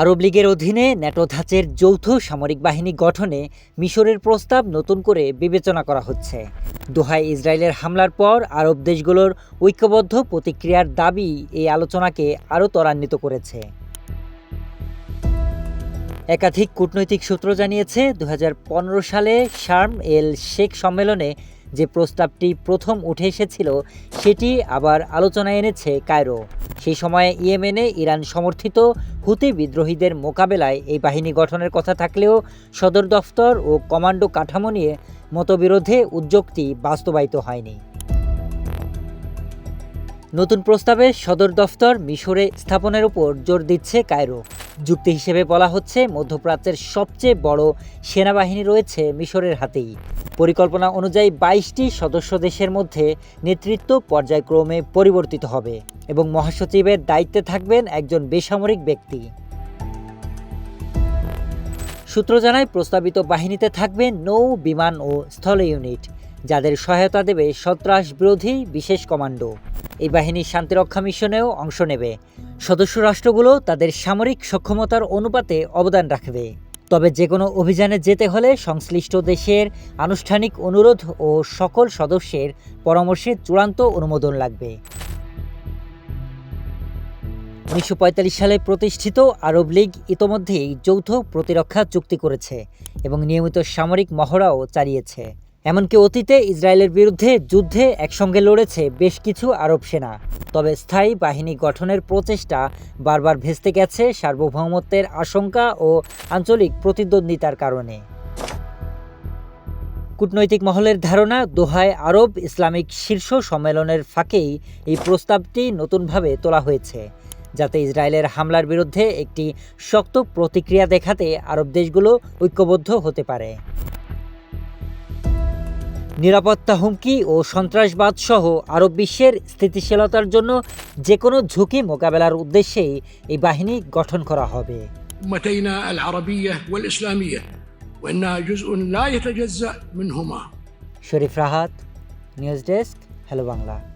আরব লীগের অধীনে ন্যাটো ধাঁচের যৌথ সামরিক বাহিনী গঠনে মিশরের প্রস্তাব নতুন করে বিবেচনা করা হচ্ছে। দোহায় ইসরায়েলের হামলার পর আরব দেশগুলোর ঐক্যবদ্ধ প্রতিক্রিয়ার দাবি এই আলোচনাকে আরও ত্বরান্বিত করেছে। একাধিক কূটনৈতিক সূত্র জানিয়েছে দু হাজার পনেরো সালে শার্ম এল শেখ সম্মেলনে যে প্রস্তাবটি প্রথম উঠে এসেছিল, সেটি আবার আলোচনায় এনেছে কায়রো। সেই সময়ে ইয়েমেনে ইরান সমর্থিত হুতি বিদ্রোহীদের মোকাবেলায় এই বাহিনী গঠনের কথা থাকলেও সদর দফতর ও কমান্ডো কাঠামো নিয়ে মতবিরোধে উদ্যোগটি বাস্তবায়িত হয়নি। নতুন প্রস্তাবে সদর দফতর মিশরে স্থাপনের উপর জোর দিচ্ছে কায়রো। যুক্তি হিসেবে বলা হচ্ছে, মধ্যপ্রাচ্যের সবচেয়ে বড় সেনাবাহিনী রয়েছে মিশরের হাতেই। পরিকল্পনা অনুযায়ী বাইশটি সদস্য দেশের মধ্যে নেতৃত্ব পর্যায়ক্রমে পরিবর্তিত হবে এবং মহাসচিবের দায়িত্বে থাকবেন একজন বেসামরিক ব্যক্তি। সূত্র জানায়, প্রস্তাবিত বাহিনীতে থাকবে নৌ, বিমান ও স্থল ইউনিট, যাদের সহায়তা দেবে সন্ত্রাস বিরোধী বিশেষ কমান্ডো। এই বাহিনী শান্তিরক্ষা মিশনেও অংশ নেবে। সদস্য রাষ্ট্রগুলো তাদের সামরিক সক্ষমতার অনুপাতে অবদান রাখবে। তবে যে কোনো অভিযানে যেতে হলে সংশ্লিষ্ট দেশের আনুষ্ঠানিক অনুরোধ ও সকল সদস্যের পরামর্শে চূড়ান্ত অনুমোদন লাগবে। উনিশশো পঁয়তাল্লিশ সালে প্রতিষ্ঠিত আরব লীগ ইতোমধ্যেই যৌথ প্রতিরক্ষা চুক্তি করেছে এবং নিয়মিত সামরিক মহড়াও চালিয়েছে। এমনকি অতীতে ইসরায়েলের বিরুদ্ধে যুদ্ধে একসঙ্গে লড়েছে বেশ কিছু আরব সেনা। তবে স্থায়ী বাহিনী গঠনের প্রচেষ্টা বারবার ভেস্তে গেছে সার্বভৌমত্বের আশঙ্কা ও আঞ্চলিক প্রতিদ্বন্দ্বিতার কারণে। কূটনৈতিক মহলের ধারণা, দোহায় আরব ইসলামিক শীর্ষ সম্মেলনের ফাঁকেই এই প্রস্তাবটি নতুনভাবে তোলা হয়েছে। যাতে ইসরায়েলের হামলার বিরুদ্ধে একটি শক্ত প্রতিক্রিয়া দেখাতে আরব দেশগুলো ঐক্যবদ্ধ হতে পারে। নিরাপত্তা হুমকি ও সন্ত্রাসবাদ সহ আরব বিশ্বের স্থিতিশীলতার জন্য যে কোনো ঝুঁকি মোকাবেলার উদ্দেশ্যেই এই বাহিনী গঠন করা হবে। Sharif Rahat news desk hello Bangla.